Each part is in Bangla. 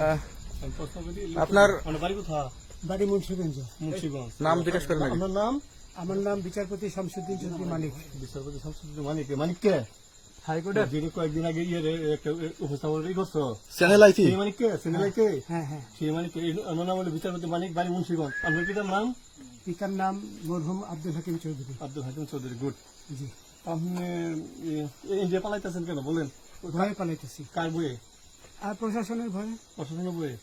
আহ, আপনার মানে বাড়ি মুন্সিগঞ্জ মুন্সিগঞ্জ নাম জিজ্ঞেস করেন আগে। নাম আমার নাম বিচারপতি শামসুদ্দিন চৌধুরী মানিক বিচারপতি শামসুদ্দিন মানিক মানিক কে হাইকোর্টের যিনি কয়েকদিন আগে ইয়ে উপস্থাপন করছ সেই মানিক কে হ্যাঁ হ্যাঁ সেই মানিক আমার নাম হলো বিচারপতি মানিক বাড়ি মুন্সিগঞ্জ আপনার পিতার নাম পিতার নাম মরহুম আব্দুল হাকিম চৌধুরী আব্দুল হাকিম চৌধুরী গুড জি আপনি ইন্ডিয়া পালাইতেছেন কেন বলেন ভয়ে পালাইতেছি কার বইয়ে আর প্রশাসনের ভয়ে প্রশাসনের বইয়ে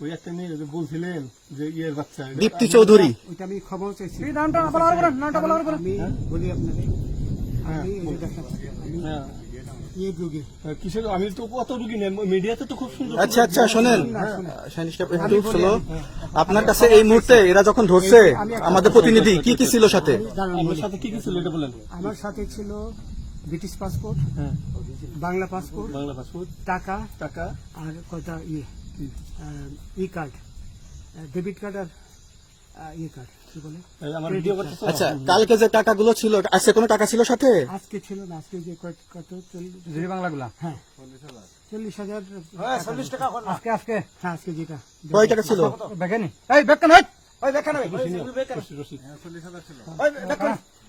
ওই একটা মেয়ে বলছিলেন যে ইয়ের বাচ্চা দীপ্তি চৌধুরী। ওইটা আমি ক্ষমাও চাইছি। নামটা বলার করেন নামটা বলার করেন। আমি বলি আপনাদের। আমি এই যে দেখাচ্ছি আমি হ্যাঁ। রোগী কিসের? আমি তো কত রুগী নেই মিডিয়াতে তো খুব সুন্দর আচ্ছা আচ্ছা শোনেন। একটু স্লো আপনার কাছে এই মুহূর্তে এরা যখন ধরছে আমাদের প্রতিনিধি কি কি ছিল সাথে? বলি। সাথে কি কি ছিল এটা বলেন। আমার সাথে ছিল ব্রিটিশ পাসপোর্ট হ্যাঁ। বাংলা পাসপোর্ট বাংলা পাসপোর্ট টাকা টাকা আর কয়টা ইয়ে ই কার্ড ডেবিট কার্ড আর ইয়ে কার্ড কি বলে? আচ্ছা কালকে যে টাকাগুলো ছিল আজকে কোনো টাকা ছিল সাথে? আজকে ছিল না আজকে যে কয়- কত চল্লিশ বাংলাগুলা। হ্যাঁ। চল্লিশ হাজার চল্লিশ টাকা আজকে আজকে হ্যাঁ আজকে যেটা। কয় টাকা ছিল? বেকেনি এই বেকেন ওই বেকেন বেকেন